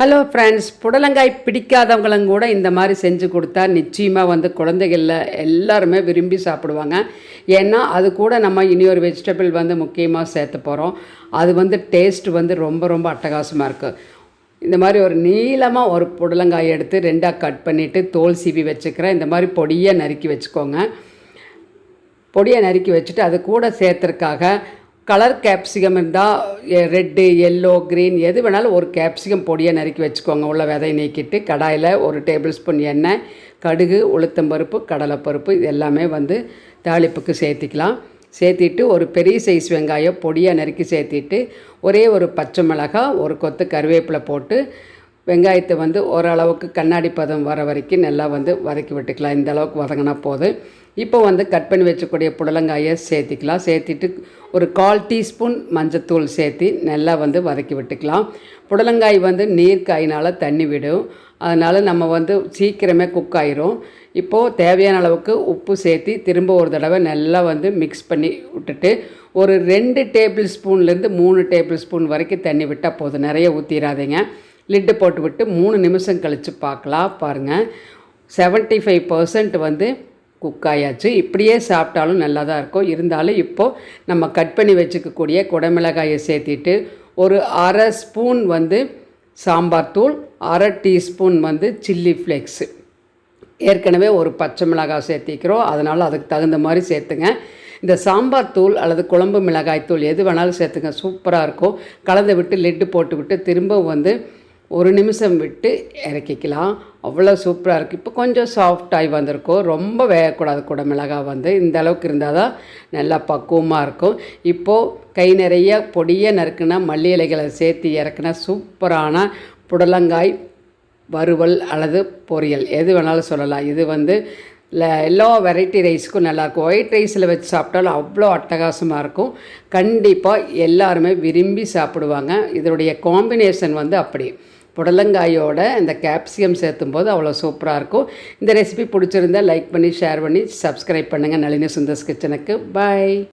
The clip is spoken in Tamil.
ஹலோ ஃப்ரெண்ட்ஸ் புடலங்காய் பிடிக்காதவங்களும் கூட இந்த மாதிரி செஞ்சு கொடுத்தா நிச்சயமாக வந்து குழந்தைகளில் எல்லாருமே விரும்பி சாப்பிடுவாங்க. ஏன்னா அது கூட நம்ம இனி ஒரு வெஜிடபிள் வந்து முக்கியமாக சேர்த்து போகிறோம் அது வந்து டேஸ்ட் வந்து ரொம்ப ரொம்ப அட்டகாசமாக இருக்குது இந்த மாதிரி ஒரு நீளமாக ஒரு புடலங்காய் எடுத்து ரெண்டாக கட் பண்ணிவிட்டு தோல் சீவி வச்சுக்கிறேன். இந்த மாதிரி பொடியாக நறுக்கி வச்சுக்கோங்க. பொடியை நறுக்கி வச்சுட்டு அது கூட சேர்த்துறதுக்காக கலர் கேப்சிகம் இருந்தால் ரெட்டு எல்லோ க்ரீன் எது வேணாலும் ஒரு கேப்சிகம் பொடியை நறுக்கி வச்சுக்கோங்க. உள்ள விதை நீக்கிட்டு கடாயில் ஒரு டேபிள் ஸ்பூன் எண்ணெய் கடுகு உளுத்தம்பருப்பு கடலைப்பருப்பு இது எல்லாமே வந்து தாளிப்புக்கு சேர்த்திக்கலாம். சேர்த்திட்டு ஒரு பெரிய சைஸ் வெங்காயம் பொடியாக நறுக்கி சேர்த்திட்டு ஒரே ஒரு பச்சை மிளகாய் ஒரு கொத்து கருவேப்பிலை போட்டு வெங்காயத்தை வந்து ஓரளவுக்கு கண்ணாடி பதம் வர வரைக்கும் நல்லா வந்து வதக்கி விட்டுக்கலாம். இந்த அளவுக்கு வதங்கினா போதும். இப்போ வந்து கட் பண்ணி வச்சக்கூடிய புடலங்காயை சேர்த்திக்கலாம். சேர்த்திட்டு ஒரு கால் டீஸ்பூன் மஞ்சத்தூள் சேர்த்து நல்லா வந்து வதக்கி விட்டுக்கலாம். புடலங்காய் வந்து நீர் காயினால் தண்ணி விடும். அதனால் நம்ம வந்து சீக்கிரமே குக் ஆயிரும். இப்போது தேவையான அளவுக்கு உப்பு சேர்த்து திரும்ப ஒரு தடவை நல்லா வந்து மிக்ஸ் பண்ணி விட்டுட்டு ஒரு ரெண்டு டேபிள் ஸ்பூன்லேருந்து மூணு டேபிள் ஸ்பூன் வரைக்கும் தண்ணி விட்டால் போதும். நிறைய ஊற்றிடாதீங்க லிட்டு போட்டு விட்டு மூணு நிமிஷம் கழித்து பார்க்கலாம். பாருங்கள் செவன்ட்டி ஃபைவ் பர்சன்ட் வந்து குக் ஆயாச்சு. இப்படியே சாப்பிட்டாலும் நல்லா தான் இருக்கும். இருந்தாலும் இப்போது நம்ம கட் பண்ணி வச்சுக்கக்கூடிய குடமிளகாயை சேர்த்திட்டு ஒரு அரை ஸ்பூன் வந்து சாம்பார் தூள் அரை டீஸ்பூன் வந்து சில்லி ஃப்ளேக்ஸு. ஏற்கனவே ஒரு பச்சை மிளகாய் சேர்த்திக்கிறோம். அதனால் அதுக்கு தகுந்த மாதிரி சேர்த்துங்க. இந்த சாம்பார் தூள் அல்லது குழம்பு மிளகாய் தூள் எது வேணாலும் சேர்த்துங்க. சூப்பராக இருக்கும். கலந்து விட்டு லெட்டு போட்டு விட்டு திரும்ப வந்து ஒரு நிமிஷம் விட்டு இறக்கிக்கலாம். அவ்வளோ சூப்பராக இருக்குது இப்போ கொஞ்சம் சாஃப்டாகி வந்திருக்கும். ரொம்ப வேகக்கூடாது கூட மிளகாய் வந்து. இந்த அளவுக்கு இருந்தால் தான் நல்லா பக்குவமாக இருக்கும். இப்போது கை நிறைய பொடியை நறுக்குனா மல்லி இலைகளை சேர்த்து இறக்குனா சூப்பரான புடலங்காய் வறுவல் அல்லது பொரியல். எது வேணாலும் சொல்லலாம். இது வந்து எல்லா வெரைட்டி ரைஸுக்கும் நல்லாயிருக்கும் ஒயிட் ரைஸில் வச்சு சாப்பிட்டாலும் அவ்வளோ அட்டகாசமாக இருக்கும். கண்டிப்பாக எல்லாருமே விரும்பி சாப்பிடுவாங்க. இதனுடைய காம்பினேஷன் வந்து அப்படி புடலங்காயோட இந்த கேப்சியம் சேர்த்தும் போது அவ்வளோ சூப்பராக இருக்கும். இந்த ரெசிபி பிடிச்சிருந்தா லைக் பண்ணி ஷேர் பண்ணி சப்ஸ்கிரைப் பண்ணுங்கள் நளினி சுந்தர்ஸ் கிச்சனுக்கு பை